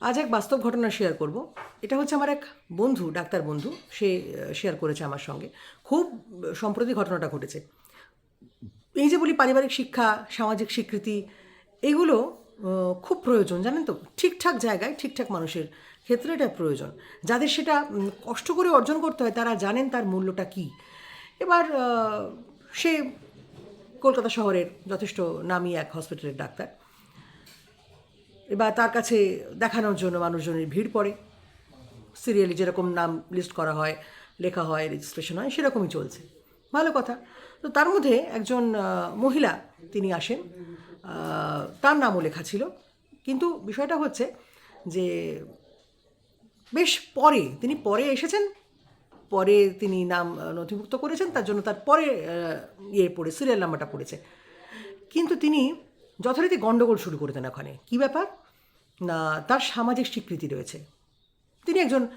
আজ এক বাস্তব ঘটনা শেয়ার করব। এটা হচ্ছে আমার এক বন্ধু, ডাক্তার বন্ধু, সে শেয়ার করেছে আমার সঙ্গে। খুব সম্প্রতি ঘটনাটা ঘটেছে। এই যে বলি পারিবারিক শিক্ষা, সামাজিক স্বীকৃতি, এগুলো খুব প্রয়োজন, জানেন তো? ঠিকঠাক জায়গায় ঠিকঠাক মানুষের ক্ষেত্রে এটা প্রয়োজন। যাদের সেটা কষ্ট করে অর্জন করতে হয়, তারা জানেন তার মূল্যটা কী। এবার সে কলকাতা শহরের যথেষ্ট নামি এক হসপিটালের ডাক্তার। এবার তার কাছে দেখানোর জন্য মানুষজনের ভিড় পড়ে। সিরিয়ালি যেরকম নাম লিস্ট করা হয়, লেখা হয় রেজিস্ট্রেশন হয়, সেরকমই চলছে। ভালো কথা। তো তার মধ্যে একজন মহিলা তিনি আসেন। তার নামও লেখা ছিল। কিন্তু বিষয়টা হচ্ছে যে বেশ পরে, তিনি পরে এসেছেন। পরে তিনি নাম নথিভুক্ত করেছেন। তার জন্য তার পরে ইয়ে পড়ে সিরিয়াল নাম্বারটা পড়েছে। কিন্তু তিনি যথারীতি গণ্ডগোল শুরু করে দেন ওখানে। কী ব্যাপার? না, তার সামাজিক স্বীকৃতি রয়েছে। তিনি একজন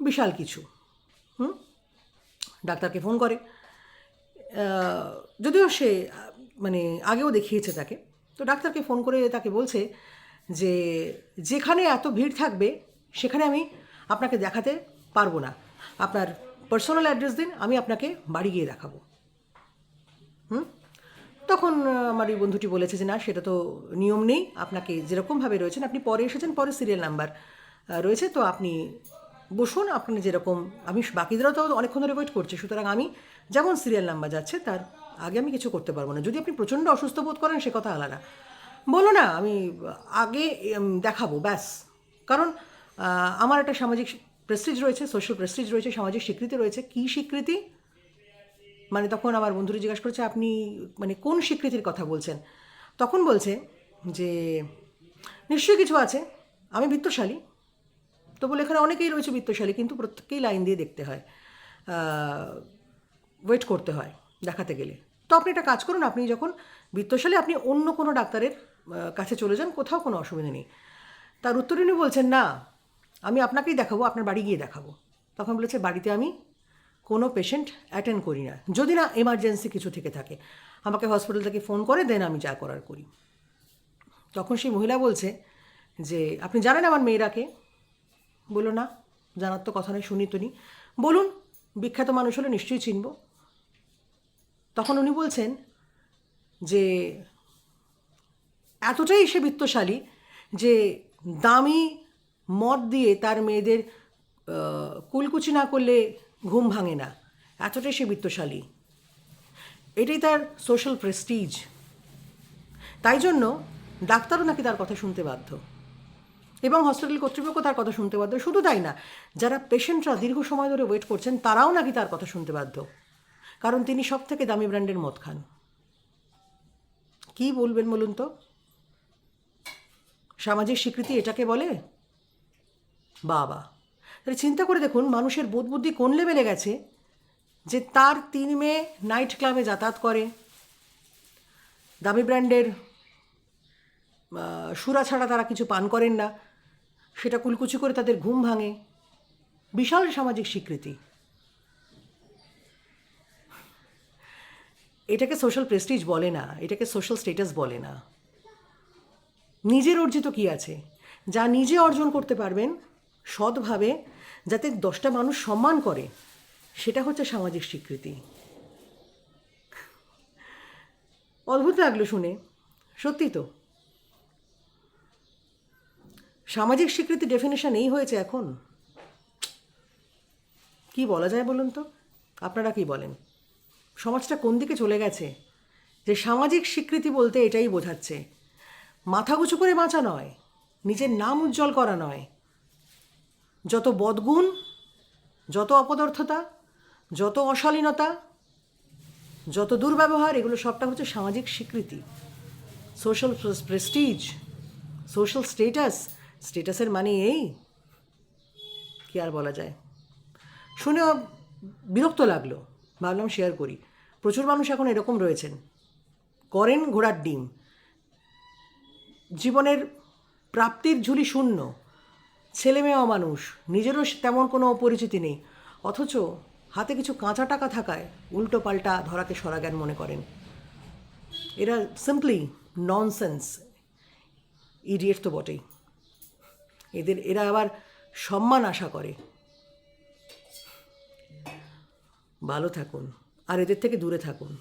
বিশাল কিছু। হুম? ডাক্তারকে ফোন করে। যদিও সে মানে আগেও দেখিয়েছে তাকে। তো ডাক্তারকে ফোন করে তাকে বলছে যে, যেখানে এত ভিড় থাকবে, সেখানে আমি আপনাকে দেখাতে পারব না। আপনার পার্সোনাল অ্যাড্রেস দিন, আমি আপনাকে বাড়ি গিয়ে দেখাবো। হুম? তখন আমার এই বন্ধুটি বলেছে যে, না, সেটা তো নিয়ম নেই, আপনাকে যেরকমভাবে রয়েছেন, আপনি পরে এসেছেন, পরে সিরিয়াল নাম্বার রয়েছে, তো আপনি বসুন, আপনি যেরকম, আমি বাকিদেরও তো অনেকক্ষণ ধরে ওয়েট করছে, সুতরাং আমি যেমন সিরিয়াল নাম্বার যাচ্ছে, তার আগে আমি কিছু করতে পারব না। যদি আপনি প্রচণ্ড অসুস্থ বোধ করেন, সে কথা আলাদা। বলো না, আমি আগে দেখাবো, ব্যাস। কারণ আমার একটা সামাজিক প্রেস্টিজ রয়েছে সোশ্যাল প্রেস্টিজ রয়েছে, সামাজিক স্বীকৃতি রয়েছে। কী স্বীকৃতি? মানে তখন আমার বন্ধুরা জিজ্ঞাসা করেছে, আপনি মানে কোন স্বীকৃতির কথা বলছেন? তখন বলছে যে, নিশ্চয়ই কিছু আছে, আমি বৃত্তশালী। তো বলে, এখানে অনেকেই রয়েছে বৃত্তশালী, কিন্তু প্রত্যেককেই লাইন দিয়ে দেখতে হয় ওয়েট করতে হয় দেখাতে গেলে। তো আপনি একটা কাজ করুন, আপনি যখন বৃত্তশালী, আপনি অন্য কোনো ডাক্তারের কাছে চলে যান, কোথাও কোনো অসুবিধা নেই। তার উত্তরে উনি বলছেন, না, আমি আপনাকেই দেখাবো, আপনার বাড়ি গিয়ে দেখাবো। তখন বলেছে, বাড়িতে আমি কোনো পেশেন্ট অ্যাটেন্ড করি না। যদি না এমার্জেন্সি কিছু থেকে থাকে। আমাকে হসপিটাল থেকে ফোন করে দেন আমি যা করার করি। তখন সেই মহিলা বলছে যে, আপনি জানেন আমার মেয়েরাকে? বলল, না, জানার তো কথা নেই, শুনি তো নি। বলুন, বিখ্যাত মানুষ হলে নিশ্চয়ই চিনব। তখন উনি বলছেন যে, এতটাই সে বিত্তশালী যে, দামি মদ দিয়ে তার মেয়েদের কুলকুচি না করলে ঘুম ভাঙে না। এতটাই সে বিত্তশালী। এটাই তার সোশ্যাল প্রেস্টিজ তাই জন্য ডাক্তারও নাকি তার কথা শুনতে বাধ্য। এবং হসপিটাল কর্তৃপক্ষ তার কথা শুনতে বাধ্য। শুধু তাই না, যারা পেশেন্টরা দীর্ঘ সময় ধরে ওয়েট করছেন, তারাও নাকি তার কথা শুনতে বাধ্য। কারণ তিনি সব থেকে দামি ব্র্যান্ডের মদ খান। কী বলবেন বলুন তো? সামাজিক স্বীকৃতি এটাকে বলে বাবা। তাহলে চিন্তা করে দেখুন, মানুষের বোধ বুদ্ধি কোন লেভেলে গেছে যে তার তিন মেয়ে নাইট ক্লাবে যাতায়াত করে। দামি ব্র্যান্ডের সুরা ছাড়া তারা কিছু পান করেন না। সেটা কুলকুচি করে তাদের ঘুম ভাঙে। বিশাল সামাজিক স্বীকৃতি। এটাকে সোশ্যাল প্রেস্টিজ বলে না, এটাকে সোশ্যাল স্টেটাস বলে না। নিজের অর্জিত কি আছে? যা নিজে অর্জন করতে পারবেন, সৎভাবে যাতে দশটা মানুষ সম্মান করে, সেটা হচ্ছে সামাজিক স্বীকৃতি। অদ্ভুত লাগল শুনে সত্যি তো। সামাজিক স্বীকৃতি ডেফিনেশন এই হয়েছে এখন। কি বলা যায় বলুন তো? আপনারা কি বলেন? সমাজটা কোন দিকে চলে গেছে? যে সামাজিক স্বীকৃতি বলতে এটাই বোঝাচ্ছে। মাথা গুঁচু করে বাঁচা নয়, নিজের নাম উজ্জ্বল করা নয় যত বদগুণ, যত অপদার্থতা, যত অশালীনতা, যত দুর্ব্যবহার, এগুলো সবটা হচ্ছে সামাজিক স্বীকৃতি। সোশ্যাল প্রেস্টিজ সোশ্যাল স্টেটাস স্টেটাসের মানে এই কি আর বলা যায়? শুনে বিরক্ত লাগল, ভাবলাম শেয়ার করি। প্রচুর মানুষ এখন এরকম রয়েছেন। করেন ঘোড়ার ডিম। জীবনের প্রাপ্তির ঝুলি শূন্য। ছেলে মেয়েও মানুষ নিজেরও তেমন কোনো পরিচিতি নেই। অথচ হাতে কিছু কাঁচা টাকা থাকায় উল্টো পাল্টা ধরাকে সরাজ্ঞান মনে করেন। এরা সিম্পলি ননসেন্স ইডিয়েট তো বটেই। এদের, এরা আবার সম্মান আশা করে। ভালো থাকুন। আর এদের থেকে দূরে থাকুন।